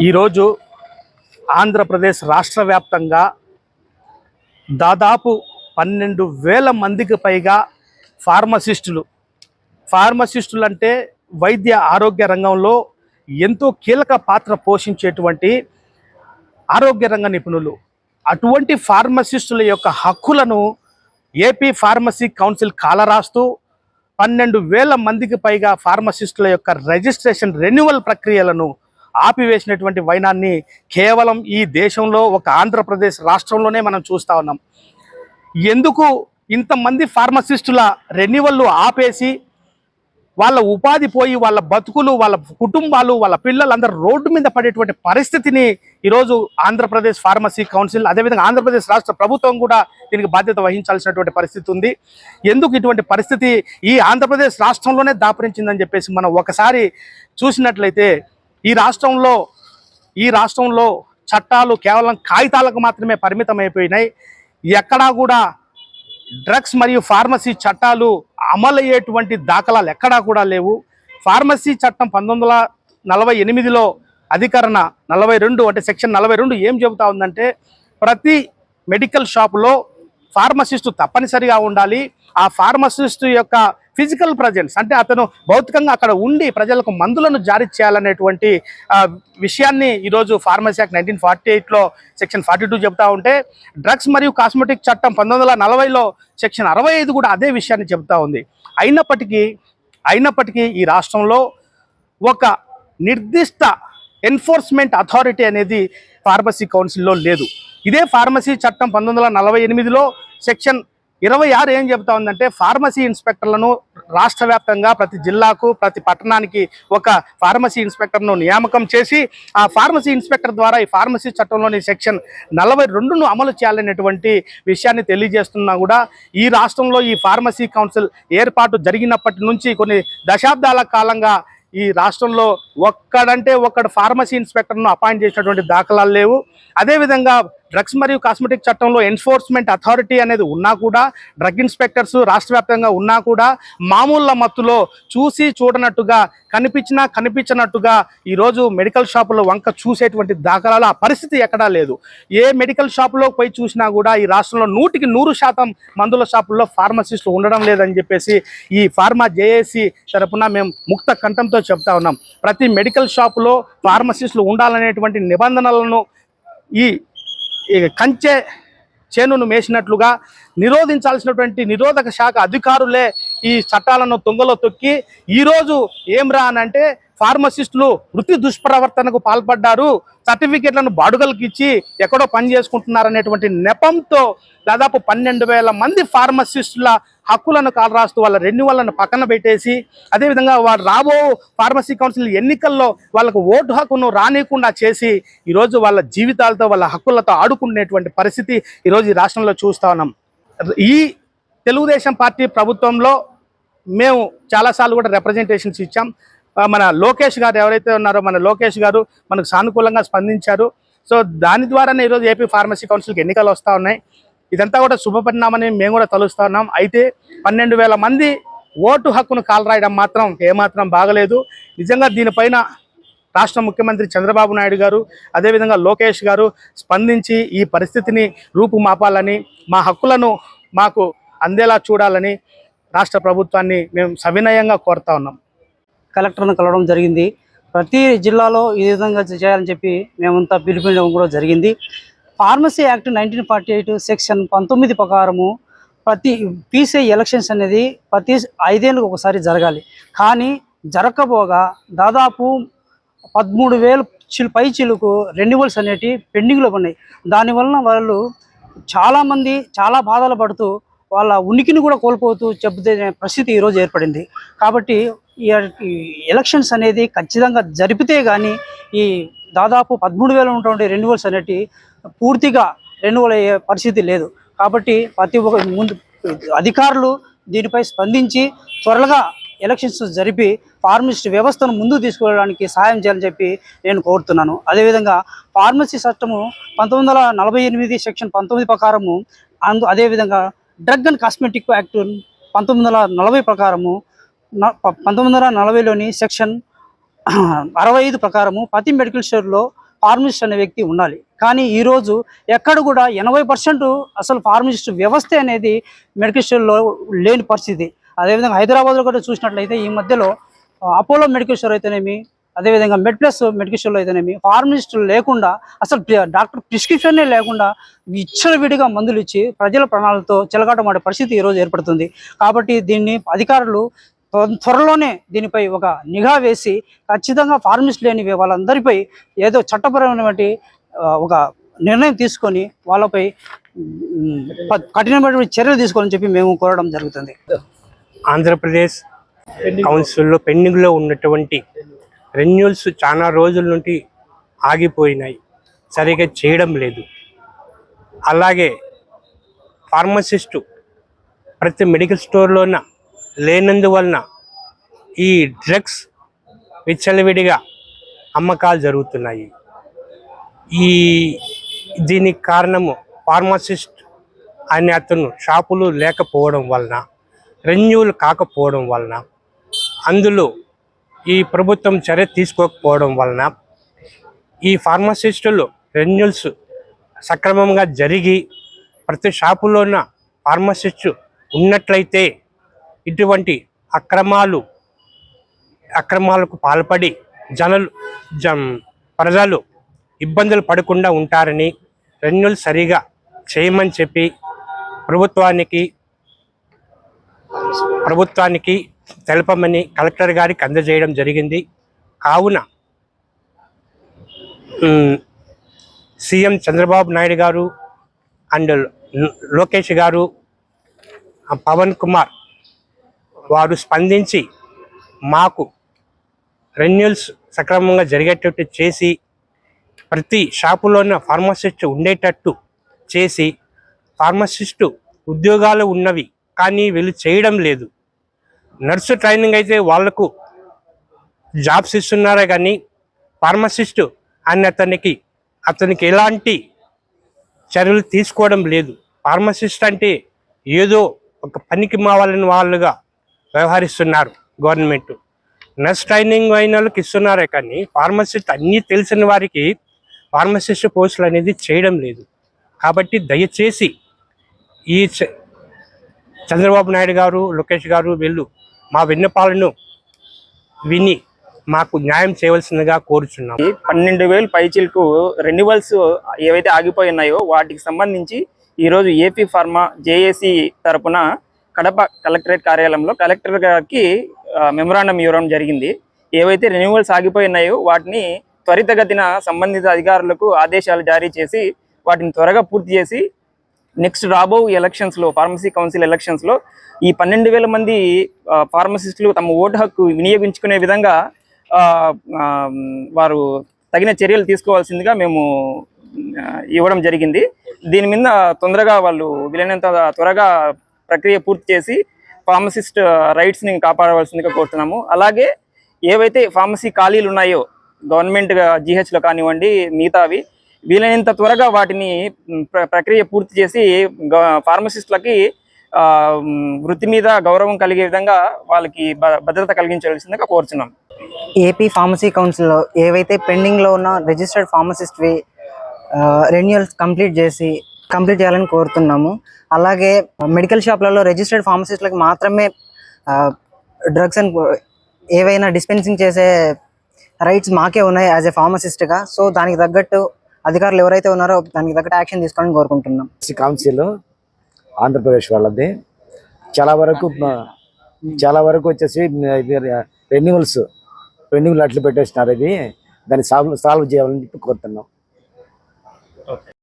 ఈరోజు ఆంధ్రప్రదేశ్ రాష్ట్ర వ్యాప్తంగా దాదాపు పన్నెండు వేల మందికి పైగా ఫార్మసిస్టులు ఫార్మసిస్టులు అంటే వైద్య ఆరోగ్య రంగంలో ఎంతో కీలక పాత్ర పోషించేటువంటి ఆరోగ్య రంగ నిపుణులు. అటువంటి ఫార్మసిస్టుల యొక్క హక్కులను ఏపీ ఫార్మసీ కౌన్సిల్ కాలరాస్తూ పన్నెండు వేల మందికి పైగా ఫార్మసిస్టుల యొక్క రిజిస్ట్రేషన్ రెన్యువల్ ప్రక్రియలను ఆపివేసినటువంటి వైనాన్ని కేవలం ఈ దేశంలో ఒక ఆంధ్రప్రదేశ్ రాష్ట్రంలోనే మనం చూస్తా ఉన్నాం. ఎందుకు ఇంతమంది ఫార్మసిస్టుల రెన్యువల్లు ఆపేసి వాళ్ళ ఉపాధి పోయి వాళ్ళ బతుకులు వాళ్ళ కుటుంబాలు వాళ్ళ పిల్లలందరూ రోడ్డు మీద పడేటువంటి పరిస్థితిని ఈరోజు ఆంధ్రప్రదేశ్ ఫార్మసీ కౌన్సిల్ అదేవిధంగా ఆంధ్రప్రదేశ్ రాష్ట్ర ప్రభుత్వం కూడా దీనికి బాధ్యత వహించాల్సినటువంటి పరిస్థితి ఉంది. ఎందుకు ఇటువంటి పరిస్థితి ఈ ఆంధ్రప్రదేశ్ రాష్ట్రంలోనే దాపరించిందని చెప్పేసి మనం ఒకసారి చూసినట్లయితే ఈ రాష్ట్రంలో ఈ రాష్ట్రంలో చట్టాలు కేవలం కాగితాలకు మాత్రమే పరిమితం అయిపోయినాయి ఎక్కడా కూడా డ్రగ్స్ మరియు ఫార్మసీ చట్టాలు అమలయ్యేటువంటి దాఖలాలు ఎక్కడా కూడా లేవు. ఫార్మసీ చట్టం పంతొమ్మిది వందల నలభై ఎనిమిదిలో అధికరణ నలభై రెండు అంటే సెక్షన్ నలభై రెండు ఏం చెబుతా ఉందంటే ప్రతి మెడికల్ షాపులో ఫార్మసిస్టు తప్పనిసరిగా ఉండాలి. ఆ ఫార్మసిస్టు యొక్క ఫిజికల్ ప్రజెన్స్ అంటే అతను భౌతికంగా అక్కడ ఉండి ప్రజలకు మందులను జారీ చేయాలనేటువంటి విషయాన్ని ఈరోజు ఫార్మసీ యాక్ట్ నైన్టీన్ ఫార్టీ ఎయిట్లో సెక్షన్ ఫార్టీ టూ చెబుతా ఉంటే డ్రగ్స్ మరియు కాస్మెటిక్ చట్టం పంతొమ్మిది వందల నలభైలో సెక్షన్ అరవై ఐదు కూడా అదే విషయాన్ని చెబుతా ఉంది. అయినప్పటికీ అయినప్పటికీ ఈ రాష్ట్రంలో ఒక నిర్దిష్ట ఎన్ఫోర్స్మెంట్ అథారిటీ అనేది ఫార్మసీ కౌన్సిల్లో లేదు. ఇదే ఫార్మసీ చట్టం పంతొమ్మిది వందల నలభై ఎనిమిదిలో సెక్షన్ ఇరవై ఆరు ఏం చెబుతా ఉందంటే ఫార్మసీ ఇన్స్పెక్టర్లను రాష్ట్ర వ్యాప్తంగా ప్రతి జిల్లాకు ప్రతి పట్టణానికి ఒక ఫార్మసీ ఇన్స్పెక్టర్ను నియామకం చేసి ఆ ఫార్మసీ ఇన్స్పెక్టర్ ద్వారా ఈ ఫార్మసీ చట్టంలోని సెక్షన్ నలభై రెండును అమలు చేయాలనేటువంటి విషయాన్ని తెలియజేస్తున్నా కూడా ఈ రాష్ట్రంలో ఈ ఫార్మసీ కౌన్సిల్ ఏర్పాటు జరిగినప్పటి నుంచి కొన్ని దశాబ్దాల కాలంగా ఈ రాష్ట్రంలో ఒక్కడంటే ఒక్కడు ఫార్మసీ ఇన్స్పెక్టర్ను అపాయింట్ చేసినటువంటి దాఖలాలు లేవు. అదేవిధంగా డ్రగ్స్ మరియు కాస్మెటిక్ చట్టంలో ఎన్ఫోర్స్మెంట్ అథారిటీ అనేది ఉన్నా కూడా డ్రగ్ ఇన్స్పెక్టర్స్ రాష్ట్ర వ్యాప్తంగా ఉన్నా కూడా మామూళ్ళ మత్తులో చూసి చూడనట్టుగా కనిపించినా కనిపించినట్టుగా ఈరోజు మెడికల్ షాపులో వంక చూసేటువంటి దాఖలాలు ఆ పరిస్థితి ఎక్కడా లేదు. ఏ మెడికల్ షాపులో పోయి చూసినా కూడా ఈ రాష్ట్రంలో నూటికి నూరు శాతం మందుల షాపుల్లో ఫార్మసిస్టులు ఉండడం లేదని చెప్పేసి ఈ ఫార్మా జేఏసీ తరపున మేము ముక్త కంఠంతో చెప్తా ఉన్నాం. ప్రతి మెడికల్ షాపులో ఫార్మసిస్టులు ఉండాలనేటువంటి నిబంధనలను ఈ ఈ కంచె చేనును మేసినట్లుగా నిరోధించాల్సినటువంటి నిరోధక శాఖ అధికారులే ఈ చట్టాలను తొంగలో తొక్కి ఈరోజు ఏం రా అని అంటే ఫార్మసిస్టులు వృత్తి దుష్ప్రవర్తనకు పాల్పడ్డారు. సర్టిఫికెట్లను బాడుగలకు ఇచ్చి ఎక్కడో పని చేసుకుంటున్నారనేటువంటి నెపంతో దాదాపు పన్నెండు వేల మంది ఫార్మసిస్టుల హక్కులను కాలరాస్తూ వాళ్ళ రెన్యువల్లను పక్కన పెట్టేసి అదేవిధంగా వాళ్ళు రాబో ఫార్మసీ కౌన్సిల్ ఎన్నికల్లో వాళ్ళకు ఓటు హక్కును రానియకుండా చేసి ఈరోజు వాళ్ళ జీవితాలతో వాళ్ళ హక్కులతో ఆడుకునేటువంటి పరిస్థితి ఈరోజు ఈ రాష్ట్రంలో చూస్తా ఉన్నాం. ఈ తెలుగుదేశం పార్టీ ప్రభుత్వంలో మేము చాలాసార్లు కూడా రిప్రజెంటేషన్స్ ఇచ్చాం. మన లోకేష్ గారు ఎవరైతే ఉన్నారో మన లోకేష్ గారు మనకు సానుకూలంగా స్పందించారు. సో దాని ద్వారానే ఈరోజు ఏపీ ఫార్మసీ కౌన్సిల్కి ఎన్నికలు వస్తూ ఉన్నాయి. ఇదంతా కూడా శుభపరిణామని మేము కూడా తలుస్తూ ఉన్నాం. అయితే పన్నెండు వేల మంది ఓటు హక్కును కాలరాయడం మాత్రం ఏమాత్రం బాగలేదు. నిజంగా దీనిపైన రాష్ట్ర ముఖ్యమంత్రి చంద్రబాబు నాయుడు గారు అదేవిధంగా లోకేష్ గారు స్పందించి ఈ పరిస్థితిని రూపుమాపాలని మా హక్కులను మాకు అందేలా చూడాలని రాష్ట్ర ప్రభుత్వాన్ని మేము సవినయంగా కోరుతా ఉన్నాం. కలెక్టర్ను కలవడం జరిగింది. ప్రతి జిల్లాలో ఈ విధంగా చేయాలని చెప్పి మేమంతా పిలుపునివ్వడం కూడా జరిగింది. Pharmacy act nineteen forty eight section పంతొమ్మిది ప్రకారము ప్రతి పీసీఐ ఎలక్షన్స్ అనేది ప్రతి ఐదేళ్ళకి ఒకసారి జరగాలి. కానీ జరగకపోగా దాదాపు పదమూడు వేలు చిలు పై చిలుకు రెన్యువల్స్ అనేటివి పెండింగ్లో ఉన్నాయి. దానివలన వాళ్ళు చాలామంది చాలా బాధలు పడుతూ వాళ్ళ ఉనికిని కూడా కోల్పోతూ చెబుతే పరిస్థితి ఈరోజు ఏర్పడింది. కాబట్టి ఈ ఎలక్షన్స్ అనేది ఖచ్చితంగా జరిపితే కానీ ఈ దాదాపు పదమూడు వేలు ఉన్నటువంటి రెన్యువల్స్ అనేటి పూర్తిగా రెన్యువల్ అయ్యే పరిస్థితి లేదు. కాబట్టి ప్రతి ఒక్క ముందు అధికారులు దీనిపై స్పందించి త్వరగా ఎలక్షన్స్ జరిపి ఫార్మసిస్ట్ వ్యవస్థను ముందుకు తీసుకువెళ్ళడానికి సహాయం చేయాలని చెప్పి నేను కోరుతున్నాను. అదేవిధంగా ఫార్మసీ చట్టము పంతొమ్మిది వందల నలభై ఎనిమిది సెక్షన్ పంతొమ్మిది ప్రకారము అందు అదేవిధంగా డ్రగ్ అండ్ కాస్మెటిక్ యాక్ట్ పంతొమ్మిది వందల నలభై ప్రకారము పంతొమ్మిది వందల నలభైలోని సెక్షన్ అరవై ఐదు ప్రకారము ప్రతి మెడికల్ స్టోర్లో ఫార్మసిస్ట్ అనే వ్యక్తి ఉండాలి. కానీ ఈరోజు ఎక్కడ కూడా ఎనభై పర్సెంట్ అసలు ఫార్మసిస్ట్ వ్యవస్థ అనేది మెడికల్ స్టోర్లో లేని పరిస్థితి. అదేవిధంగా హైదరాబాద్లో కూడా చూసినట్లయితే ఈ మధ్యలో అపోలో మెడికల్ స్టోర్ అయితేనేమి అదేవిధంగా మెడ్ ప్లస్ మెడికల్ స్టోర్లో అయితేనేమి ఫార్మసిస్ట్ లేకుండా అసలు డాక్టర్ ప్రిస్క్రిప్షనే లేకుండా విచ్చలవిడిగా మందులు ఇచ్చి ప్రజల ప్రాణాలతో చెలగాటమాడే పరిస్థితి ఈరోజు ఏర్పడుతుంది. కాబట్టి దీన్ని అధికారులు త్వరలోనే దీనిపై ఒక నిఘా వేసి ఖచ్చితంగా ఫార్మసిస్ట్ లేని వాళ్ళందరిపై ఏదో చట్టపరమైనటువంటి ఒక నిర్ణయం తీసుకొని వాళ్ళపై కఠినమైన కఠినమైనటువంటి చర్యలు తీసుకోవాలని చెప్పి మేము కోరడం జరుగుతుంది. ఆంధ్రప్రదేశ్ కౌన్సిల్లో పెండింగ్లో ఉన్నటువంటి రెన్యూల్స్ చాలా రోజుల నుండి ఆగిపోయినాయి. సరిగా చేయడం లేదు. అలాగే ఫార్మసిస్టు ప్రతి మెడికల్ స్టోర్లోన లేనందువలన ఈ డ్రగ్స్ విచ్చలవిడిగా అమ్మకాలు జరుగుతున్నాయి. ఈ దీనికి కారణము ఫార్మసిస్ట్ అనే అతను షాపులు లేకపోవడం వలన రెన్యూల్ కాకపోవడం వలన అందులో ఈ ప్రభుత్వం చర్య తీసుకోకపోవడం వలన ఈ ఫార్మసిస్టులు రెన్యూల్స్ సక్రమంగా జరిగి ప్రతి షాపులోన ఫార్మసిస్ట్ ఉన్నట్లయితే ఇటువంటి అక్రమాలు అక్రమాలకు పాల్పడి జనలు జం ప్రజలు ఇబ్బందులు పడకుండా ఉంటారని రెన్యూల్ సరిగా చేయమని చెప్పి ప్రభుత్వానికి ప్రభుత్వానికి తెలపమని కలెక్టర్ గారికి అందజేయడం జరిగింది. కావున సీఎం చంద్రబాబు నాయుడు గారు అండ్ లోకేష్ గారు పవన్ కుమార్ వారు స్పందించి మాకు రెన్యూల్స్ సక్రమంగా జరిగేటట్టు చేసి ప్రతి షాపులోన ఫార్మసిస్ట్ ఉండేటట్టు చేసి ఫార్మసిస్టు ఉద్యోగాలు ఉన్నవి కానీ వీళ్ళు చేయడం లేదు. నర్సు ట్రైనింగ్ అయితే వాళ్ళకు జాబ్స్ ఇస్తున్నారే కానీ ఫార్మసిస్ట్ అని అతనికి అతనికి ఎలాంటి చర్యలు తీసుకోవడం లేదు. ఫార్మసిస్ట్ అంటే ఏదో ఒక పనికి మావాలని వాళ్ళుగా వ్యవహరిస్తున్నారు గవర్నమెంట్. నర్స్ ట్రైనింగ్ అయిన వాళ్ళకి ఇస్తున్నారే కానీ ఫార్మసిస్ట్ అన్నీ తెలిసిన వారికి ఫార్మసిస్ట్ పోస్టులు అనేది చేయడం లేదు. కాబట్టి దయచేసి ఈ చ- చంద్రబాబు నాయుడు గారు లోకేష్ గారు వీళ్ళు మా విన్నపాలను విని మాకు న్యాయం చేయవలసిందిగా కోరుచున్నాం. పన్నెండు వేలు పైచీలకు రెన్యువల్స్ ఏవైతే ఆగిపోయి ఉన్నాయో వాటికి సంబంధించి ఈరోజు ఏపీ ఫార్మా జేఏసీ తరపున కడప కలెక్టరేట్ కార్యాలయంలో కలెక్టర్ గారికి మెమరాండం ఇవ్వడం జరిగింది. ఏవైతే రెన్యువల్స్ ఆగిపోయి ఉన్నాయో వాటిని త్వరితగతిన సంబంధిత అధికారులకు ఆదేశాలు జారీ చేసి వాటిని త్వరగా పూర్తి చేసి నెక్స్ట్ రాబో ఎలక్షన్స్లో ఫార్మసీ కౌన్సిల్ ఎలక్షన్స్లో ఈ పన్నెండు వేల మంది ఫార్మసిస్టులు తమ ఓటు హక్కు వినియోగించుకునే విధంగా వారు తగిన చర్యలు తీసుకోవాల్సిందిగా మేము ఇవ్వడం జరిగింది. దీని మీద తొందరగా వాళ్ళు వీలైనంత త్వరగా ప్రక్రియ పూర్తి చేసి ఫార్మసిస్ట్ రైట్స్ని కాపాడవలసిందిగా కోరుతున్నాము. అలాగే ఏవైతే ఫార్మసీ ఖాళీలు ఉన్నాయో గవర్నమెంట్ జిహెచ్లో కానివ్వండి మిగతావి వీలైనంత త్వరగా వాటిని ప్ర- ప్రక్రియ పూర్తి చేసి గ- ఫార్మసిస్టులకి వృత్తి మీద గౌరవం కలిగే విధంగా వాళ్ళకి భద్రత కలిగించవలసిందిగా కోరుచున్నాం. ఏపీ ఫార్మసీ కౌన్సిల్లో ఏవైతే పెండింగ్లో ఉన్న రిజిస్టర్డ్ ఫార్మసిస్ట్వి రెన్యువల్స్ కంప్లీట్ చేసి కంప్లీట్ చేయాలని కోరుతున్నాము. అలాగే మెడికల్ షాప్లలో రిజిస్టర్డ్ ఫార్మసిస్ట్లకు మాత్రమే డ్రగ్స్ అండ్ ఏవైనా డిస్పెన్సింగ్ చేసే రైట్స్ మాకే ఉన్నాయి యాజ్ ఎ ఫార్మసిస్ట్గా. సో దానికి తగ్గట్టు అధికారులు ఎవరైతే ఉన్నారో దానికి తగ్గట్టు యాక్షన్ తీసుకోవాలని కోరుకుంటున్నాం. కౌన్సిల్ ఆంధ్రప్రదేశ్ వాళ్ళది. చాలా వరకు చాలా వరకు వచ్చేసి రెన్యువల్స్ రెన్యువల్ అట్లు పెట్టేసినారు ఇది దాన్ని సాల్వ్ సాల్వ్ చేయాలని చెప్పి కోరుతున్నాం.